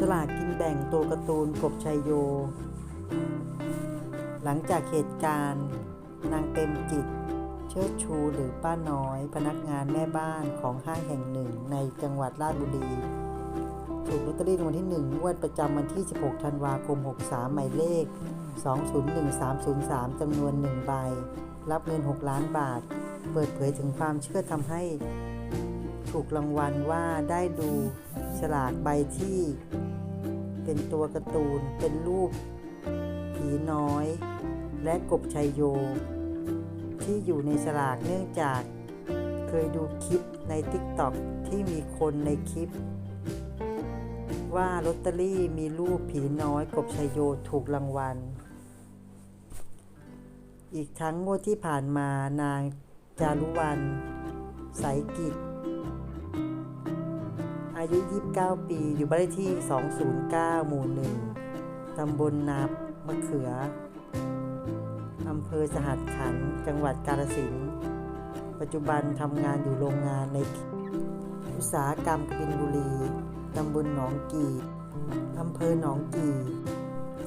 สลากกินแบ่งตัวการ์ตูนกบชัยโย หลังจากเหตุการณ์ นางเปรมจิต เชิดชูหรือป้าน้อย พนักงานแม่บ้านของห้างแห่งหนึ่งในจังหวัดราชบุรี ถูกลอตเตอรี่รางวัลที่ 1 งวดประจำวันที่ 16 ธันวาคม 63 หมายเลข 201303 จำนวน 1 ใบ รับเงิน 6 ล้านบาท เปิดเผยถึงความเชื่อทำให้ ถูกรางวัลว่าได้ดูฉลากใบที่ เป็นตัวการ์ตูนเป็นรูปผีน้อย และกบชัยโย ที่อยู่ในฉลากเนื่องจากเคยดูคลิปใน TikTok ที่มีคนในคลิป ว่าลอตเตอรี่มีรูปผีน้อยกบชัยโยถูกรางวัล อีกทั้งงวดที่ผ่านมานางจารุวรรณสายกิจ อายุ 29 ปี อยู่บ้านเลขที่ 209 หมู่ 1 ตำบลนามะเขือ อำเภอสหัสขันธ์จังหวัดกาฬสินธุ์ ปัจจุบันทำงานอยู่โรงงานในอุตสาหกรรมกบินบุรี ตำบลหนองกีอำเภอหนองกี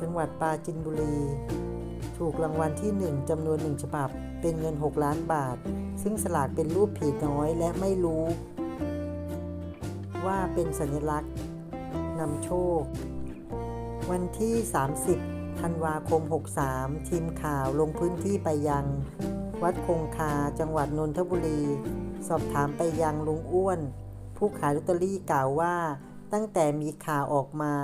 จังหวัดปราจินบุรี ถูกรางวัลที่ 1จำนวนหนึ่งฉบับ เป็นเงิน 6 ล้านบาท ซึ่งสลากเป็นรูปผีน้อยและไม่รู้ ว่าเป็นสัญลักษณ์นำโชค วันที่ 30ธันวาคม 63 ทีมข่าวลงพื้นที่ไปยัง วัดคงคาจังหวัดนนทบุรี สอบถามไปยังลุงอ้วน ผู้ขายลอตเตอรี่กล่าวว่า ตั้งแต่มีข่าวออกมา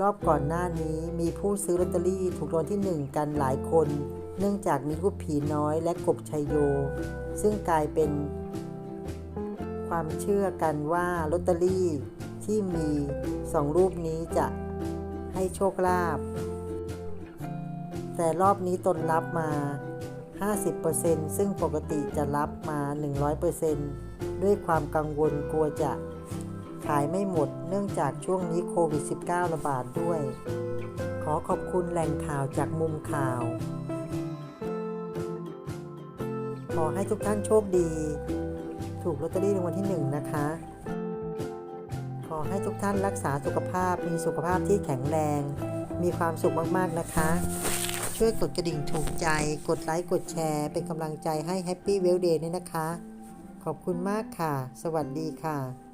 รอบก่อนหน้านี้มีผู้ซื้อลอตเตอรี่ถูกรางวัลที่หนึ่งกันหลายคน เนื่องจากมีรูปผีน้อยและกบชัยโย ซึ่งกลายเป็น ความเชื่อกันว่าลอตเตอรี่ที่มีสองรูปนี้จะให้โชคลาภ แต่รอบนี้ตนรับมา 50%ซึ่งปกติจะรับมา 100%ด้วยความกังวลกลัวจะขายไม่หมดเนื่องจากช่วงนี้โควิด -19 ระบาดด้วย ขอขอบคุณแหล่งข่าวจากมุมข่าว ขอให้ทุกท่านโชคดี ถูกลอตเตอรี่รางวัลที่หนึ่งนะคะ ขอให้ทุกท่านรักษาสุขภาพมีสุขภาพที่แข็งแรง มีความสุขมากๆนะคะ ช่วยกดกระดิ่งถูกใจ กดไลค์ กดแชร์ เป็นกำลังใจให้ Happy w e l l Day ด้วยนะคะ ขอบคุณมากค่ะ สวัสดีค่ะ